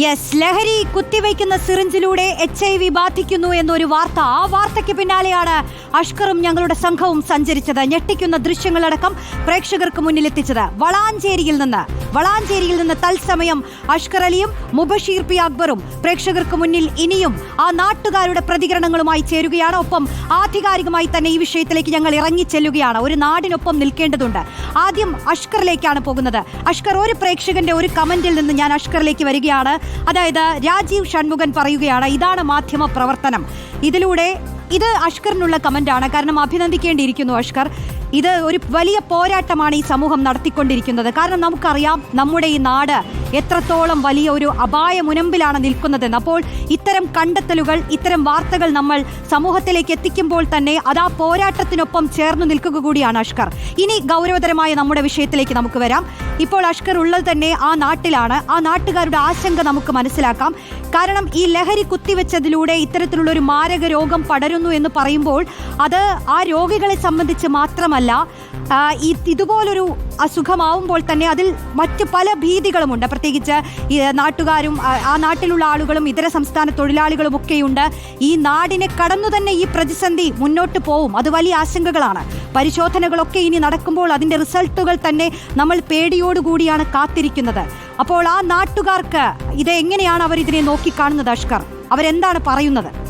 Yes ലഹരി കുത്തിവയ്ക്കുന്ന സിറിഞ്ചിലൂടെ എച്ച് ഐ വി ബാധിക്കുന്നു എന്നൊരു വാർത്ത. ആ വാർത്തയ്ക്ക് പിന്നാലെയാണ് അഷ്കറും ഞങ്ങളുടെ സംഘവും സഞ്ചരിച്ചത്. ഞെട്ടിക്കുന്ന ദൃശ്യങ്ങളടക്കം പ്രേക്ഷകർക്ക് മുന്നിലെത്തിച്ചത്. വളാഞ്ചേരിയിൽ നിന്ന്. വളാഞ്ചേരിയിൽ നിന്ന് തത്സമയം അഷ്കർ അലിയും മുബഷീർ പി അക്ബറും പ്രേക്ഷകർക്ക് മുന്നിൽ ഇനിയും ആ നാട്ടുകാരുടെ പ്രതികരണങ്ങളുമായി ചേരുകയാണ്. ഒപ്പം ആധികാരികമായി തന്നെ ഈ വിഷയത്തിലേക്ക് ഞങ്ങൾ ഇറങ്ങി ചെല്ലുകയാണ് ഒരു നാടിനൊപ്പം നിൽക്കേണ്ടതുണ്ട്. ആദ്യം അഷ്കറിലേക്കാണ് പോകുന്നത്. അഷ്കർ ഒരു പ്രേക്ഷകന്റെ ഒരു കമന്റിൽ നിന്ന് ഞാൻ അഷ്കറിലേക്ക് വരികയാണ്. അതായത് രാജീവ് ഷൺമുഖൻ പറയുകയാണ് ഇതാണ് മാധ്യമ പ്രവർത്തനം. ഇതിലൂടെ ഇത് അഷ്കറിനുള്ള കമന്റാണ്. കാരണം അഭിനന്ദിക്കേണ്ടിയിരിക്കുന്നു അഷ്കർ. ഇത് ഒരു വലിയ പോരാട്ടമാണ് ഈ സമൂഹം നടത്തിക്കൊണ്ടിരിക്കുന്നത്. കാരണം നമുക്കറിയാം നമ്മുടെ ഈ നാട് എത്രത്തോളം വലിയ ഒരു അപായ മുനമ്പിലാണ് നിൽക്കുന്നതെന്ന്. അപ്പോൾ ഇത്തരം കണ്ടെത്തലുകൾ ഇത്തരം വാർത്തകൾ നമ്മൾ സമൂഹത്തിലേക്ക് എത്തിക്കുമ്പോൾ തന്നെ അത് ആ പോരാട്ടത്തിനൊപ്പം ചേർന്ന് നിൽക്കുക കൂടിയാണ് അഷ്കർ. ഇനി ഗൗരവതരമായ നമ്മുടെ വിഷയത്തിലേക്ക് നമുക്ക് വരാം. ഇപ്പോൾ അഷ്കർ ഉള്ളത് തന്നെ ആ നാട്ടിലാണ്. ആ നാട്ടുകാരുടെ ആശങ്ക നമുക്ക് മനസ്സിലാക്കാം. കാരണം ഈ ലഹരി കുത്തിവെച്ചതിലൂടെ ഇത്തരത്തിലുള്ള ഒരു മാരക രോഗം പടരുന്നു എന്ന് പറയുമ്പോൾ അത് ആ രോഗികളെ സംബന്ധിച്ച് മാത്രമല്ല ആ, ഈ ഇതുപോലൊരു അസുഖമാവുമ്പോൾ തന്നെ അതിൽ മറ്റ് പല ഭീതികളുമുണ്ട്. പ്രത്യേകിച്ച് നാട്ടുകാരും ആ നാട്ടിലുള്ള ആളുകളും ഇതര സംസ്ഥാന തൊഴിലാളികളും ഒക്കെയുണ്ട്. ഈ നാടിനെ കടന്നു തന്നെ ഈ പ്രതിസന്ധി മുന്നോട്ട് പോവും. അത് വലിയ ആശങ്കകളാണ്. പരിശോധനകളൊക്കെ ഇനി നടക്കുമ്പോൾ അതിന്റെ റിസൾട്ടുകൾ തന്നെ നമ്മൾ പേടിയോടുകൂടിയാണ് കാത്തിരിക്കുന്നത്. അപ്പോൾ ആ നാട്ടുകാർക്ക് ഇത് എങ്ങനെയാണ് അവർ ഇതിനെ നോക്കിക്കാണുന്നത് അഷ്കർ? അവരെന്താണ് പറയുന്നത്?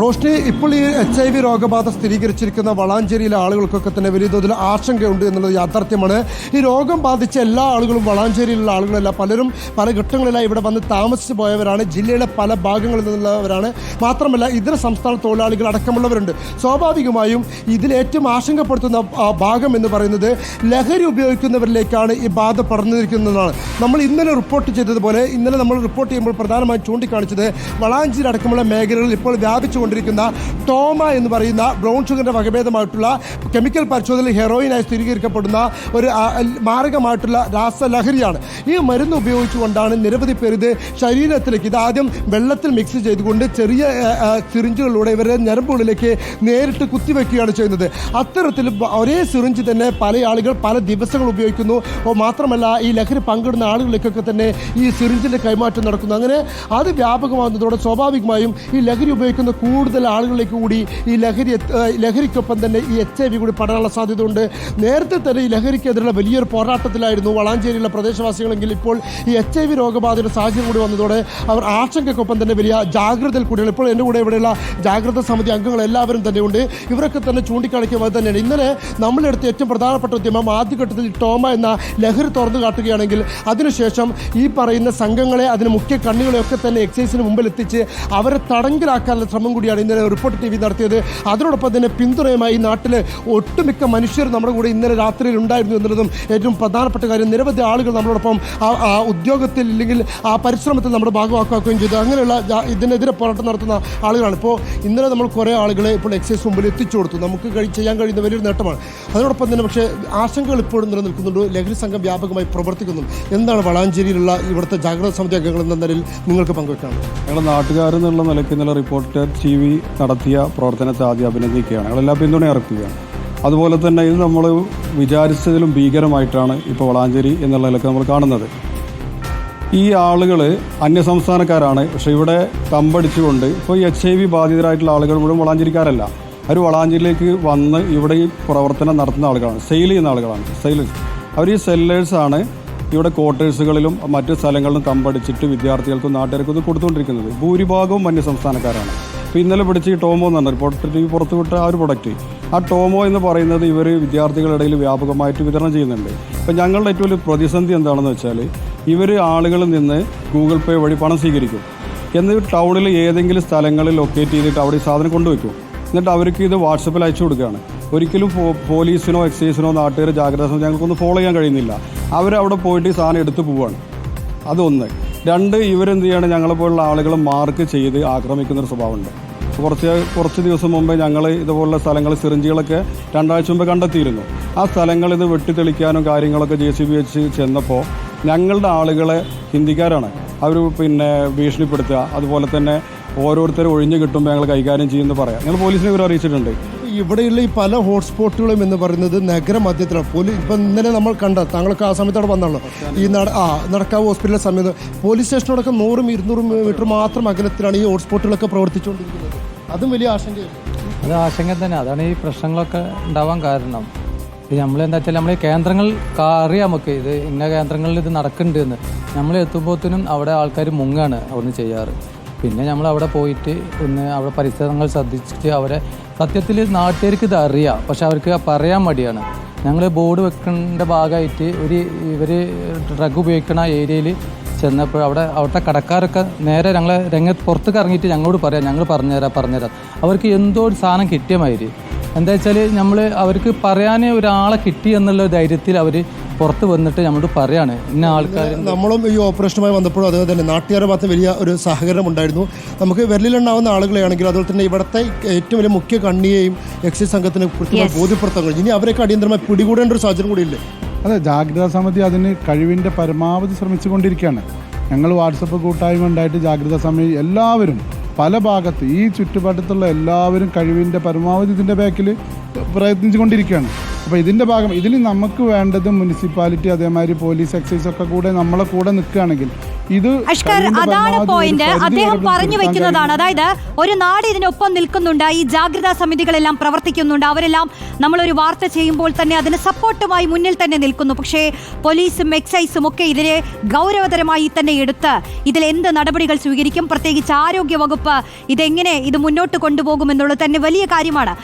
റോഷ്നി ഇപ്പോൾ ഈ എച്ച് ഐ വി രോഗബാധ സ്ഥിരീകരിച്ചിരിക്കുന്ന വളാഞ്ചേരിയിലെ ആളുകൾക്കൊക്കെ തന്നെ വലിയ തോതിൽ ആശങ്കയുണ്ട് എന്നുള്ളത് യാഥാർത്ഥ്യമാണ്. ഈ രോഗം ബാധിച്ച എല്ലാ ആളുകളും വളാഞ്ചേരിയിലുള്ള ആളുകളല്ല. പലരും പല ഘട്ടങ്ങളിലായി ഇവിടെ വന്ന് താമസിച്ചു പോയവരാണ്. ജില്ലയിലെ പല ഭാഗങ്ങളിൽ നിന്നുള്ളവരാണ്. മാത്രമല്ല ഇതര സംസ്ഥാന തൊഴിലാളികൾ അടക്കമുള്ളവരുണ്ട്. സ്വാഭാവികമായും ഇതിലേറ്റവും ആശങ്കപ്പെടുത്തുന്ന ഭാഗം എന്ന് പറയുന്നത് ലഹരി ഉപയോഗിക്കുന്നവരിലേക്കാണ് ഈ ബാധ പടർന്നിരിക്കുന്നതാണ്. നമ്മൾ ഇന്നലെ റിപ്പോർട്ട് ചെയ്തതുപോലെ ഇന്നലെ നമ്മൾ റിപ്പോർട്ട് ചെയ്യുമ്പോൾ പ്രധാനമായും ചൂണ്ടിക്കാണിച്ചത് വളാഞ്ചേരി അടക്കമുള്ള മേഖലകളിൽ ഇപ്പോൾ വ്യാപിച്ചുകൊണ്ടിരിക്കുന്ന ടോമ എന്ന് പറയുന്ന ബ്രൗൺ ഷുഗറിന്റെ വകഭേദമായിട്ടുള്ള കെമിക്കൽ പരിശോധനയിൽ ഹെറോയിനായി സ്ഥിരീകരിക്കപ്പെടുന്ന ഒരു മാരകമായിട്ടുള്ള രാസലഹരിയാണ്. ഈ മരുന്ന് ഉപയോഗിച്ചുകൊണ്ടാണ് നിരവധി പേർ ഇത് ശരീരത്തിലേക്ക് ഇത് ആദ്യം വെള്ളത്തിൽ മിക്സ് ചെയ്തുകൊണ്ട് ചെറിയ സിറിഞ്ചുകളിലൂടെ ഇവരെ ഞരമ്പുകളിലേക്ക് നേരിട്ട് കുത്തിവെക്കുകയാണ് ചെയ്യുന്നത്. അത്തരത്തിൽ ഒരേ സിറിഞ്ച് തന്നെ പല ആളുകൾ പല ദിവസങ്ങൾ ഉപയോഗിക്കുന്നു. മാത്രമല്ല ഈ ലഹരി പങ്കിടുന്ന ആളുകളിലേക്കൊക്കെ തന്നെ ഈ സിറിഞ്ചിന്റെ കൈമാറ്റം നടക്കുന്നു. അങ്ങനെ അത് വ്യാപകമാകുന്നതോടെ സ്വാഭാവികമായും ഈ ലഹരി ഉപയോഗിക്കുന്ന കൂടുതൽ ആളുകളിലേക്ക് കൂടി ഈ ലഹരി ലഹരിക്കൊപ്പം തന്നെ ഈ എച്ച് ഐ വി കൂടി പടരാനുള്ള സാധ്യതയുണ്ട്. നേരത്തെ തന്നെ ഈ ലഹരിക്കെതിരെയുള്ള വലിയൊരു പോരാട്ടത്തിലായിരുന്നു വളാഞ്ചേരിയിലെ പ്രദേശവാസികളെങ്കിൽ ഇപ്പോൾ ഈ എച്ച് ഐ വി രോഗബാധയുടെ സാഹചര്യം കൂടി വന്നതോടെ അവർ ആശങ്കയ്ക്കൊപ്പം തന്നെ വലിയ ജാഗ്രതയിൽ കൂടിയാണ്. ഇപ്പോൾ എന്റെ കൂടെ ഇവിടെയുള്ള ജാഗ്രത സമിതി അംഗങ്ങൾ എല്ലാവരും തന്നെ ഉണ്ട് ഇവരൊക്കെ തന്നെ ചൂണ്ടിക്കാണിക്കുക തന്നെയാണ്. ഇന്നലെ നമ്മളെടുത്ത ഏറ്റവും പ്രധാനപ്പെട്ട ഉദ്യമം ആദ്യഘട്ടത്തിൽ ടോമ എന്ന ലഹരി തുറന്നു കാട്ടുകയാണെങ്കിൽ അതിനുശേഷം ഈ പറയുന്ന സംഘങ്ങളെ അതിന് മുഖ്യ കണ്ണികളെയൊക്കെ തന്നെ എക്സൈസിന് മുമ്പിൽ എത്തിച്ച് അവരെ തടങ്കിലാക്കാനുള്ള ശ്രമം കൂടിയാണ് ഇന്നലെ റിപ്പോർട്ട് ടി വി നടത്തിയത്. അതിനോടൊപ്പം തന്നെ പിന്തുണയുമായി നാട്ടിലെ ഒട്ടുമിക്ക മനുഷ്യർ നമ്മുടെ കൂടെ ഇന്നലെ രാത്രിയിൽ ഉണ്ടായിരുന്നു എന്നുള്ളതും ഏറ്റവും പ്രധാനപ്പെട്ട കാര്യം. നിരവധി ആളുകൾ നമ്മളോടൊപ്പം ആ ഉദ്യോഗത്തിൽ ഇല്ലെങ്കിൽ ആ പരിശ്രമത്തിൽ നമ്മുടെ ഭാഗമാക്കുകയും ചെയ്തു. അങ്ങനെയുള്ള ഇതിനെതിരെ പോരാട്ടം നടത്തുന്ന ആളുകളാണ്. ഇപ്പോൾ ഇന്നലെ നമ്മൾ കുറേ ആളുകളെ ഇപ്പോൾ എക്സൈസ് മുമ്പിൽ എത്തിച്ചു കൊടുത്തു. നമുക്ക് ചെയ്യാൻ കഴിയുന്ന വലിയൊരു നേട്ടമാണ്. അതോടൊപ്പം തന്നെ പക്ഷേ ആശങ്കകൾ ഇപ്പോഴും നിലനിൽക്കുന്നുണ്ട്. ലഹരി സംഘം വ്യാപകമായി പ്രവർത്തിക്കുന്നു എന്താണ് വളാഞ്ചേരിയിലുള്ള ഇവിടുത്തെ ജാഗ്രത സമിതി അംഗങ്ങൾ എന്ന നിലയിൽ നിങ്ങൾക്ക് പങ്കുവെക്കാം ഞങ്ങളുടെ നാട്ടുകാരെന്നുള്ള നിലയ്ക്ക് ഇന്നലെ റിപ്പോർട്ടർ ടി വി നടത്തിയ പ്രവർത്തനത്തെ ആദ്യം അഭിനന്ദിക്കുകയാണ്. ഞങ്ങളെല്ലാ പിന്തുണ ഇറക്കുകയാണ് അതുപോലെ തന്നെ ഇത് നമ്മൾ വിചാരിച്ചതിലും ഭീകരമായിട്ടാണ് ഇപ്പോൾ വളാഞ്ചേരി എന്നുള്ള നിലയ്ക്ക് നമ്മൾ കാണുന്നത്. ഈ ആളുകൾ അന്യസംസ്ഥാനക്കാരാണ്. പക്ഷേ ഇവിടെ തമ്പടിച്ചുകൊണ്ട് ഇപ്പോൾ എച്ച് ഐ വി ബാധിതരായിട്ടുള്ള ആളുകൾ മുഴുവൻ വളാഞ്ചേരിക്കാരല്ല. അവർ വളാഞ്ചേരിയിലേക്ക് വന്ന് ഇവിടെ ഈ പ്രവർത്തനം നടത്തുന്ന ആളുകളാണ്. സെയിൽ ചെയ്യുന്ന ആളുകളാണ്. സെയിലേഴ്സ് അവർ ഈ സെല്ലേഴ്സാണ് ഇവിടെ ക്വാർട്ടേഴ്സുകളിലും മറ്റ് സ്ഥലങ്ങളിലും തമ്പടിച്ചിട്ട് വിദ്യാർത്ഥികൾക്കും നാട്ടുകാർക്കും ഇത് കൊടുത്തുകൊണ്ടിരിക്കുന്നത്. ഭൂരിഭാഗവും അന്യസംസ്ഥാനക്കാരാണ്. ഇപ്പോൾ ഇന്നലെ പിടിച്ച് ടോമോ എന്ന് റിപ്പോർട്ടർ ടി വിട്ട ആ ഒരു പ്രൊഡക്റ്റ് ആ ടോമോ എന്ന് പറയുന്നത് ഇവർ വിദ്യാർത്ഥികളുടെ ഇടയിൽ വ്യാപകമായിട്ട് വിതരണം ചെയ്യുന്നുണ്ട്. അപ്പോൾ ഞങ്ങളുടെ ഏറ്റവും വലിയ പ്രതിസന്ധി എന്താണെന്ന് വെച്ചാൽ ഇവർ ആളുകളിൽ നിന്ന് ഗൂഗിൾ പേ വഴി പണം സ്വീകരിക്കും. എന്നിട്ട് ടൗണിൽ ഏതെങ്കിലും സ്ഥലങ്ങളിൽ ലൊക്കേറ്റ് ചെയ്തിട്ട് അവിടെ ഈ സാധനം കൊണ്ടുവയ്ക്കും. എന്നിട്ട് അവർക്ക് ഇത് വാട്സപ്പിൽ അയച്ചു കൊടുക്കുകയാണ്. ഒരിക്കലും പോലീസിനോ എക്സൈസിനോ നാട്ടുകാർ ജാഗ്രത ഞങ്ങൾക്കൊന്നും ഫോളോ ചെയ്യാൻ കഴിയുന്നില്ല. അവരവിടെ പോയിട്ട് ഈ സാധനം എടുത്തു പോവുകയാണ് അതൊന്ന്. രണ്ട് ഇവരെന്ത് ചെയ്യാണ്? ഞങ്ങളെപ്പോലുള്ള ആളുകൾ മാർക്ക് ചെയ്ത് ആക്രമിക്കുന്നൊരു സ്വഭാവമുണ്ട്. കുറച്ച് കുറച്ച് ദിവസം മുമ്പേ ഞങ്ങൾ ഇതുപോലുള്ള സ്ഥലങ്ങൾ സിറിഞ്ചുകളൊക്കെ രണ്ടാഴ്ച മുമ്പ് കണ്ടെത്തിയിരുന്നു. ആ സ്ഥലങ്ങൾ ഇത് വെട്ടിത്തെളിക്കാനും കാര്യങ്ങളൊക്കെ ജെ സി ബി വെച്ച് ചെന്നപ്പോൾ ഞങ്ങളുടെ ആളുകളെ ഹിന്ദിക്കാരാണ്. അവർ പിന്നെ ഭീഷണിപ്പെടുത്തുക. അതുപോലെ തന്നെ ഓരോരുത്തരും ഒഴിഞ്ഞു കിട്ടുമ്പോൾ ഞങ്ങൾ കൈകാര്യം ചെയ്യുമെന്ന് പറയാം. ഞങ്ങൾ പോലീസിനെ ഇവർ അറിയിച്ചിട്ടുണ്ട്. ഇവിടെയുള്ള ഈ പല ഹോട്ട്സ്പോട്ടുകളും എന്ന് പറയുന്നത് നഗരമധ്യത്തിലാണ് പോലീസ് ഇപ്പം ഇന്നലെ നമ്മൾ കണ്ട താങ്കൾക്ക് ആ സമയത്ത് അവിടെ വന്നാണല്ലോ ഈ നട ആ നടക്കാവ് ഹോസ്പിറ്റലിലെ സമയത്ത് പോലീസ് സ്റ്റേഷനോടൊക്കെ നൂറും ഇരുന്നൂറും മീറ്റർ മാത്രം അകലത്തിലാണ് ഈ ഹോട്ട്സ്പോട്ടുകളൊക്കെ പ്രവർത്തിച്ചുകൊണ്ടിരിക്കുന്നത്. അതും വലിയ ആശങ്കയാണ് അത് ആശങ്ക തന്നെ. അതാണ് ഈ പ്രശ്നങ്ങളൊക്കെ ഉണ്ടാവാൻ കാരണം. നമ്മൾ എന്താ വെച്ചാൽ നമ്മൾ കേന്ദ്രങ്ങൾ അറിയാം നമുക്ക് ഇത് ഇന്ന കേന്ദ്രങ്ങളിൽ ഇത് നടക്കുന്നുണ്ട് എന്ന്. നമ്മൾ എത്തുമ്പോഴത്തേനും അവിടെ ആൾക്കാർ മുങ്ങാണ് അവിടുന്ന് ചെയ്യാറ്. പിന്നെ നമ്മൾ അവിടെ പോയിട്ട് ഒന്ന് അവിടെ പരിസരങ്ങൾ ശ്രദ്ധിച്ചിട്ട് അവരെ സത്യത്തിൽ നാട്ടുകാർക്ക് ഇത് അറിയാം. പക്ഷെ അവർക്ക് പറയാൻ മടിയാണ്. ഞങ്ങൾ ബോർഡ് വെക്കേണ്ട ഭാഗമായിട്ട് ഒരു ഇവർ ഡ്രഗ് ഉപയോഗിക്കുന്ന ഏരിയയിൽ ചെന്നപ്പോൾ അവിടെ അവിടുത്തെ കടക്കാരൊക്കെ നേരെ ഞങ്ങളെ രംഗത്ത് പുറത്തേക്ക് ഇറങ്ങിയിട്ട് ഞങ്ങളോട് പറയാം. ഞങ്ങൾ പറഞ്ഞുതരാം പറഞ്ഞുതരാം. അവർക്ക് എന്തോ ഒരു സാധനം കിട്ടിയ മാതിരി. എന്താ വെച്ചാൽ നമ്മൾ അവർക്ക് പറയാനേ ഒരാളെ കിട്ടി എന്നുള്ള ധൈര്യത്തിൽ അവർ പുറത്ത് വന്നിട്ട് നമ്മളോട് പറയാണ് ഇന്ന ആൾക്കാർ നമ്മളും ഈ ഓപ്പറേഷനുമായി വന്നപ്പോഴും അതുപോലെ തന്നെ നാട്ടുകാരുടെ ഭാഗത്ത് വലിയ ഒരു സഹകരണം ഉണ്ടായിരുന്നു. നമുക്ക് വിരലിലുണ്ടാവുന്ന ആളുകളെയാണെങ്കിൽ അതുപോലെ തന്നെ ഇവിടുത്തെ ഏറ്റവും വലിയ മുഖ്യ കണ്ണിയെയും എക്സൈസ് സംഘത്തിന് കൃത്യമായി ബോധ്യപ്പെടുത്താൻ ഇനി അവരൊക്കെ അടിയന്തരമായി പിടികൂടേണ്ട ഒരു സാഹചര്യം കൂടി ഇല്ലേ? അതെ ജാഗ്രതാ സമിതി അതിന് കഴിവിന്റെ പരമാവധി ശ്രമിച്ചുകൊണ്ടിരിക്കുകയാണ്. ഞങ്ങൾ വാട്സപ്പ് കൂട്ടായ്മ ഉണ്ടായിട്ട് ജാഗ്രതാ സമിതി എല്ലാവരും പല ഭാഗത്ത് ഈ ചുറ്റുപാടത്തുള്ള എല്ലാവരും കഴിവിന്റെ പരമാവധി ഇതിന്റെ ബാക്കിൽ പ്രയത്നിച്ചുകൊണ്ടിരിക്കുകയാണ്. അപ്പോൾ ഇതിന്റെ ഭാഗം ഇതിൽ നമുക്ക് വേണ്ടത് മുനിസിപ്പാലിറ്റി അതേമാതിരി പോലീസ് എക്സൈസ് ഒക്കെ കൂടെ നമ്മളെ കൂടെ നിൽക്കുകയാണെങ്കിൽ ഇത് അഷ്കർ അതാണ് പോയിന്റ് അദ്ദേഹം പറഞ്ഞു വെക്കുന്നതാണ്. അതായത് ഒരു നാട് ഇതിനൊപ്പം നിൽക്കുന്നുണ്ട്. ഈ ജാഗ്രതാ സമിതികളെല്ലാം പ്രവർത്തിക്കുന്നുണ്ട്. അവരെല്ലാം നമ്മളൊരു വാർത്ത ചെയ്യുമ്പോൾ തന്നെ അതിന് സപ്പോർട്ടുമായി മുന്നിൽ തന്നെ നിൽക്കുന്നു. പക്ഷേ പോലീസും എക്സൈസും ഒക്കെ ഇതിനെ ഗൗരവതരമായി തന്നെ എടുത്ത് ഇതിൽ എന്ത് നടപടികൾ സ്വീകരിക്കും? പ്രത്യേകിച്ച് ആരോഗ്യ വകുപ്പ് ഇതെങ്ങനെ ഇത് മുന്നോട്ട് കൊണ്ടുപോകും എന്നുള്ളത് തന്നെ വലിയ കാര്യമാണ്.